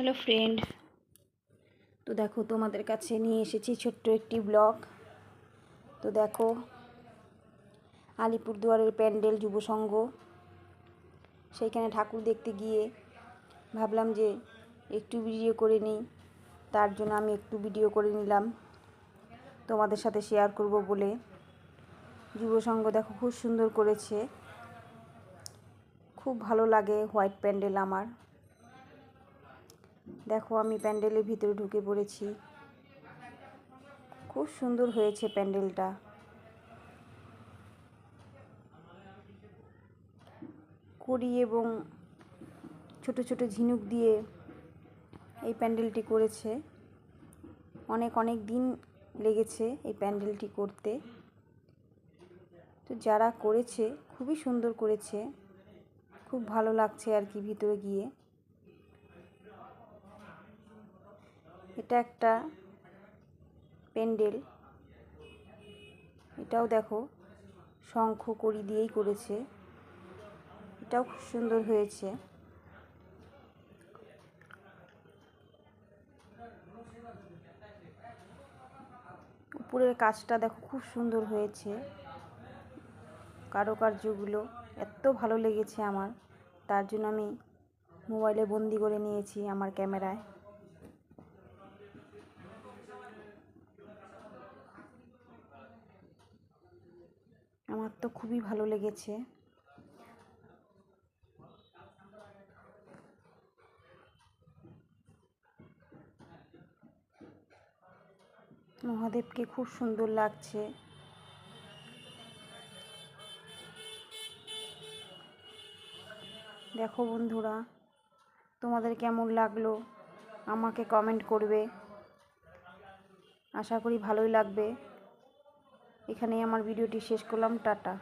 Hello friend তো দেখো, তোমাদের কাছে নিয়ে এসেছি ছোট্ট একটি ব্লগ তো দেখো, আলিপুরদুয়ারের প্যান্ডেল যুব সেইখানে ঠাকুর দেখতে গিয়ে ভাবলাম যে একটু ভিডিও করে নিই। তার জন্য আমি একটু ভিডিও করে নিলাম। তোমাদের সাথে শেয়ার করব বলে। যুব সংঘ দেখো, খুব সুন্দর করেছে। খুব ভালো লাগে হোয়াইট প্যান্ডেল আমার। দেখো আমি প্যান্ডেলের ভিতরে ঢুকে পড়েছি। খুব সুন্দর হয়েছে প্যান্ডেলটা। কড়ি এবং ছোট ছোট ঝিনুক দিয়ে এই প্যান্ডেলটি করেছে। অনেক অনেক দিন লেগেছে এই প্যান্ডেলটি করতে। তো যারা করেছে, খুবই সুন্দর করেছে। খুব ভালো লাগছে আর কি ভিতরে গিয়ে। এটা একটা প্যান্ডেল। এটাও দেখো, শঙ্খ করি দিয়েই করেছে। এটাও খুব সুন্দর হয়েছে। উপরের কাজটা দেখো, খুব সুন্দর হয়েছে। কারুকার্যগুলো এত ভালো লেগেছে আমার। তার জন্য আমি মোবাইলে বন্দি করে নিয়েছি আমার ক্যামেরায়। আমার তো খুবই ভালো লেগেছে। মহাদেবকে খুব সুন্দর লাগছে। দেখো বন্ধুরা, তোমাদের কেমন লাগল? আমাকে কমেন্ট করবে। আশা করি ভালোই লাগবে। এখানেই আমার ভিডিওটি শেষ করলাম টাটা।